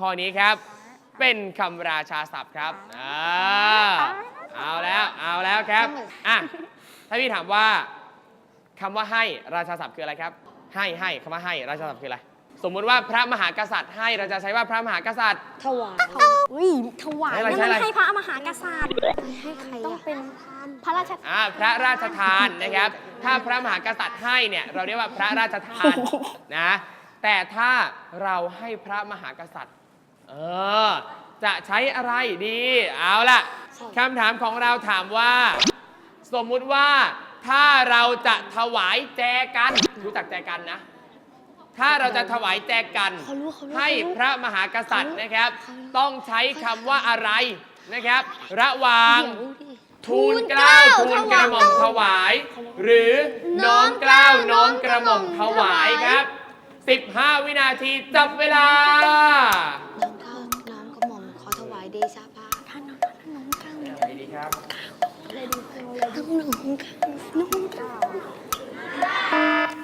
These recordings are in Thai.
ข้อนี้ครับ เป็นคำราชาศัพท์ครับอ่าเอาแล้วเอาแล้วครับอะถ้าพี่ถามว่าคำว่าให้ราชาศัพท์คืออะไรครับ ให้ให้คำว่าให้ราชาศัพท์คืออะไรสมมุติว่าพระมหากษัตริย์ให้เราจะใช้ว่าพระมหากษัตริย์ ถวายอุ้ยถวายให้อะไรนั่นใช่อะไรมันให้พระมหากษัตริย์ให้ใครต้องอะเป็นพระราชทานอ่าพระราชทานนะครับ ถ้าพระมหากษัตริย์ให้เนี่ยเราเรียกว่าพระราชทานนะ แต่ถ้าเราให้พระมหากษัตริย์ เออ จะใช้อะไรดี เอาล่ะคำถามของเราถามว่า สมมุติว่าถ้าเราจะถวายแจกัน รู้จักแจกันนะ ถ้าเราจะถวายแจกันเขารู้เขารู้ให้พระมหากษัตริย์นะครับต้องใช้คำว่าอะไรนะครับ ระหว่าง เดี๋ยวดิ ทูลเกล้าทูลกระหม่อมถวาย หรือน้อมเกล้าน้อมกระหม่อมถวายครับ 15 วินาทีจับเวลา น้องข้าวน้องกระหม่อมขอถวายเดชะพระท่านน้องท่านน้องเก้าอะไรดีครับ น้องหนูน้องข้าว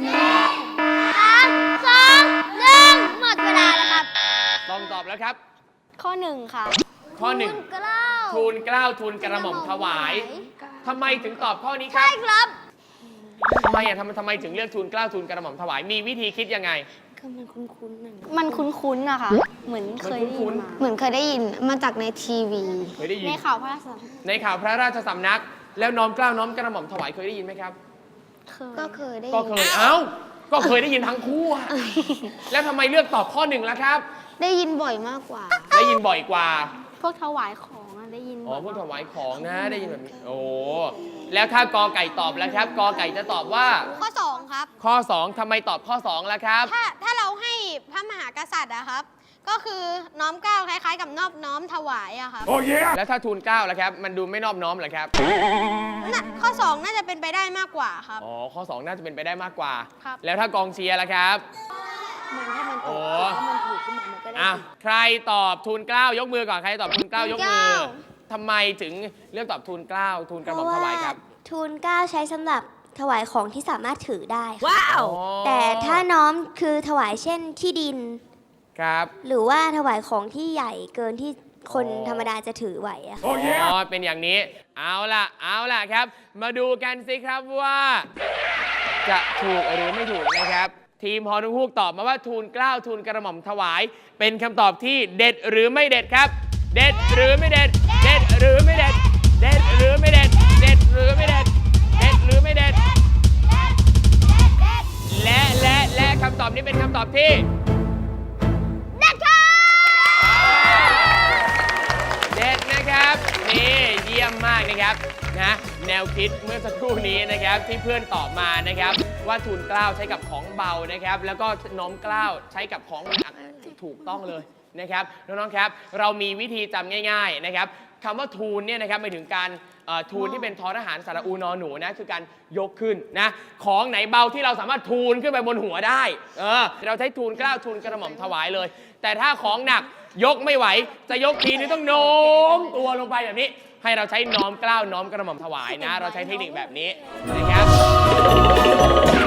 น้องสามสองหนึ่งหมดเวลาแล้วครับ ต้องตอบแล้วครับ ข้อหนึ่งค่ะข้อหนึ่งกล้าวทูลเกล้าทูลกระหม่อมถวายทำไมถึงตอบข้อนี้ครัใช่บ ครับ ทำไมอะทำไมทำไมถึงเลือกทูลเกล้าทูลกระหม่อมถวายมีวิธีคิดยังไง ก็มันคุ้นๆน่ะมันคุ้นๆอะค่ะ เหมือนเคยได้คุ้ยินนมาเหมือนเคยได้ยินมาจากในทีวี เคยได้ยินในข่าวพระราชสำนักในข่าวพระราชสำนัก แล้วน้อมเกล้าน้อมกระหม่อมถวายเคยได้ยินไหมครับ เคยก็เคยได้ยินก็เคยเอ้าก็เคยได้ยินทั้งคู่อะแล้วทำไมเลือกตอบข้อหนึ่งล่ะครับ ได้ยินบ่อยมากกว่า ได้ยินบ่อยกว่า พวกถวายของอะได้ยินอ๋อบ่ยพูดถวายของนะได้ยินแบบนี้โอ้ แล้วถ้ากอไก่ตอบแล้วครับ กอไก่จะตอบว่า ข้อสองครับ ข้อ 2ทำไมตอบข้อ2ล่ะครับ ถ้าถ้าเราให้พระมหากษัตริย์อะครับ ก็คือน้อมเกล้าวคล้ายๆ กับนอบน้อมถวายอะครับแล้วถ้าทูลเกล้าล่ะครับ มันดูไม่นอบน้อมเหรอครับ น่ะข้อสองน่าจะเป็นไปได้มากกว่าครับ อ๋อ ข้อ 2 น่าจะเป็นไปได้มากกว่า ครับ แล้วถ้ากองเชียร์ล่ะครับ มันถ้ามันตโอ้กถ้ามันถูกขึ้นมามันก็ได้อะ ใครตอบทูลเกล้ายกมือก่อน ใครตอบทูลเกล้ายกมือ ทูลเกล้า ทำไมถึงเลือกตอบทูลเกล้าทูลกระหม่อมถวายครับ ทูลเกล้าใช้สำหรับถวายของที่สามารถถือได้ค่ะว้าวแต่ถ้าน้อมคือถวายเช่นที่ดิน ครับ หรือว่าถวายของที่ใหญ่เกินที่คนอ๋อ ธรรมดาจะถือไหวอะค่ะ อ๋อเป็นอย่างนี้ เอาล่ะ เอาล่ะครับ มาดูกันสิครับว่า จะถูกหรือไม่ถูกนะครับ ทีมฮอนุฮูกตอบมาว่าทูลเกล้าทูลกระหม่อมถวาย เป็นคำตอบที่เด็ดหรือไม่เด็ดครับ เด็ดหรือไม่เด็ดเด็ด หรือไม่เด็ด เด็ดหรือไม่เด็ด เด็ดหรือไม่เด็ด เด็ดหรือไม่เด็ด และและและคำตอบนี้เป็นคำตอบที่ เด็ดนะครับ นี่เยี่ยมมากนะครับนะแนวคิดเมื่อสักครู่นี้นะครับ ที่เพื่อนตอบมานะครับ ว่าทูลเกล้าวใช้กับของเบานะครับ แล้วก็น้อมเกล้าวใช้กับของหนักถูกต้องเลยนะครับน้องๆครับ เรามีวิธีจำง่าย ๆนะครับ คำว่าทูลเนี่ยนะครับหมายถึงการเอ่อทูลที่เป็นทอทหารสระอูนอหนูนะคือการยกขึ้นนะของไหนเบาที่เราสามารถทูลขึ้นไปบนหัวได้เออเราใช้ทูลเกล้าทูลกระหม่อมถวายเลย แต่ถ้าของหนักยกไม่ไหว จะยกทีนี้ต้องโน้มตัวลงไปแบบนี้ ให้เราใช้น้อมเกล้าวน้อมกระหม่อมถวายนะ เราใช้เทคนิคแบบนี้นะครับ